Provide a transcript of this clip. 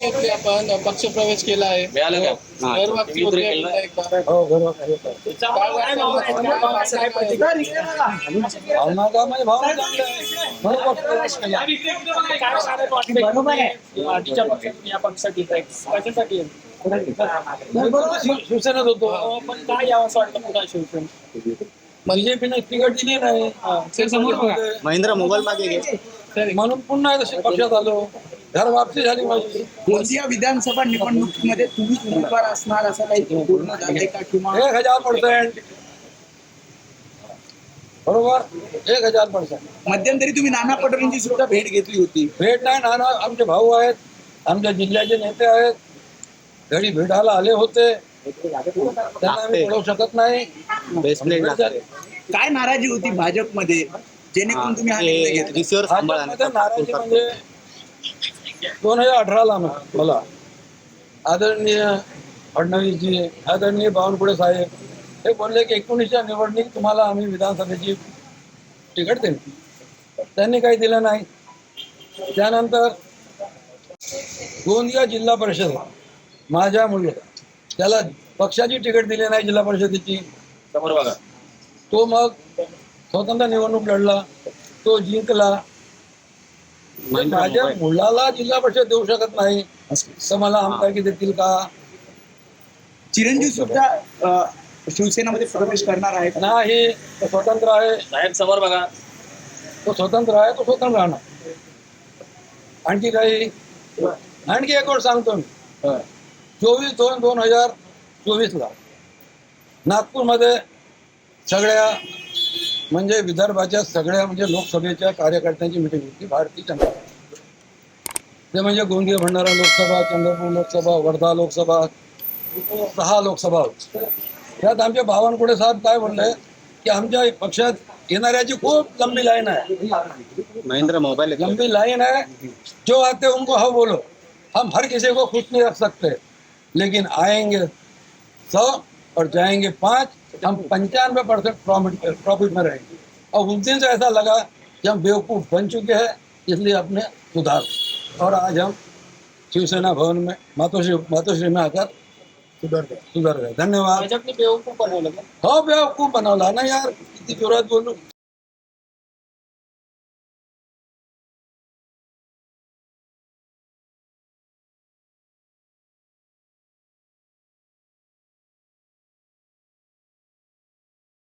घेतली आपण पक्षप्रवेश केला आहे मिळालं का? हा. घरवापसी वगैरे केलं? आहे का? बरोबर आहे. काय वाटतं? भावना का म्हणजे भावना चांगल्या आहे. म्हणून पक्षप्रवेश केला. आधीच्या पक्षातून या पक्षात येत आहे कशासाठी बरोबर शिव- शिवसेनेत होतो पण काय यावं असं वाटतं पुन्हा शिवसेना बीजेपीने तिकीट दिली नाही ते समोर बघा. महेंद्र मोबाईल मागे घे म्हणून पुन्हा पक्षात आलो घर वापसी झाली माझी. गोंदिया विधानसभा निवडणुकीमध्ये तुम्ही उमेदवार असणार असं काही पूर्ण झालंय का किंवा एक हजार पर्सेंट बरोबर? एक हजार पर्सेंट मध्यंतरी तुम्ही नाना पटोलेंची सुद्धा भेट घेतली होती. भेट नाही नाना आमचे भाऊ आहेत आमच्या जिल्ह्याचे नेते आहेत. घरी भेटायला आले होते. त्यांना आम्ही बोलवू शकत नाही. काय नाराजी होती भाजपमध्ये? जेणेकरून तुम्ही हा निर्णय घेतला. नाराजी म्हणजे दोन हजार अठराला मला. आदरणीय फडणवीसजी आदरणीय बावनकुळे साहेब हे बोलले की एकोणीसच्या निवडणूक तुम्हाला आम्ही विधानसभेची तिकीट देऊ त्यांनी काही दिलं नाही. त्यानंतर गोंदिया जिल्हा परिषद माझ्या मुलगा त्याला पक्षाची तिकीट दिली नाही जिल्हा परिषदेची. समोर बघा. तो मग स्वतंत्र निवडणूक लढला तो जिंकला. माझ्या मोबाईल. मुलाला जिल्हा परिषद देऊ शकत नाही तर मला आमदारकी देतील का? चिरंजीव सुद्धा शिवसेनेमध्ये प्रवेश करणार आहेत. नाही तो स्वतंत्र आहे. साहेब समोर बघा. तो स्वतंत्र आहे तो स्वतंत्र राहणार. आणखी काही? आणखी एक गोष्ट सांगतो मी. चोवीस दोन दोन हजार चोवीसला नागपूरमध्ये सगळ्या म्हणजे विदर्भाच्या सगळ्या म्हणजे लोकसभेच्या कार्यकर्त्यांची मिटिंग होती भारतीय जनता. ते म्हणजे गोंदिया भंडारा लोकसभा चंद्रपूर लोकसभा वर्धा लोकसभा सहा लोकसभा. त्यात आमचे बावनकुळे साहेब काय बोलले की आमच्या पक्षात येणाऱ्याची खूप लंबी लाईन आहे महेंद्र मोबाईल. लंबी लाइन है जो आते हैं उनको हाँ बोलो हम हर किसी को खुश नहीं रख सकते लेकिन आएंगे सौ और जाएँगे पाँच हम पंचानवे परसेंट प्रॉफिट प्रॉफिट में रहेंगे। और उस दिन से ऐसा लगा कि हम बेवकूफ़ बन चुके हैं इसलिए अपने सुधार। और आज हम शिवसेना भवन में मातोश्री मातोश्री में आकर सुधर गए सुधर गए। धन्यवाद। बेवकूफ़ बनवलं हो बेवकूफ़ बनवला ना यार किती जोरात बोलू।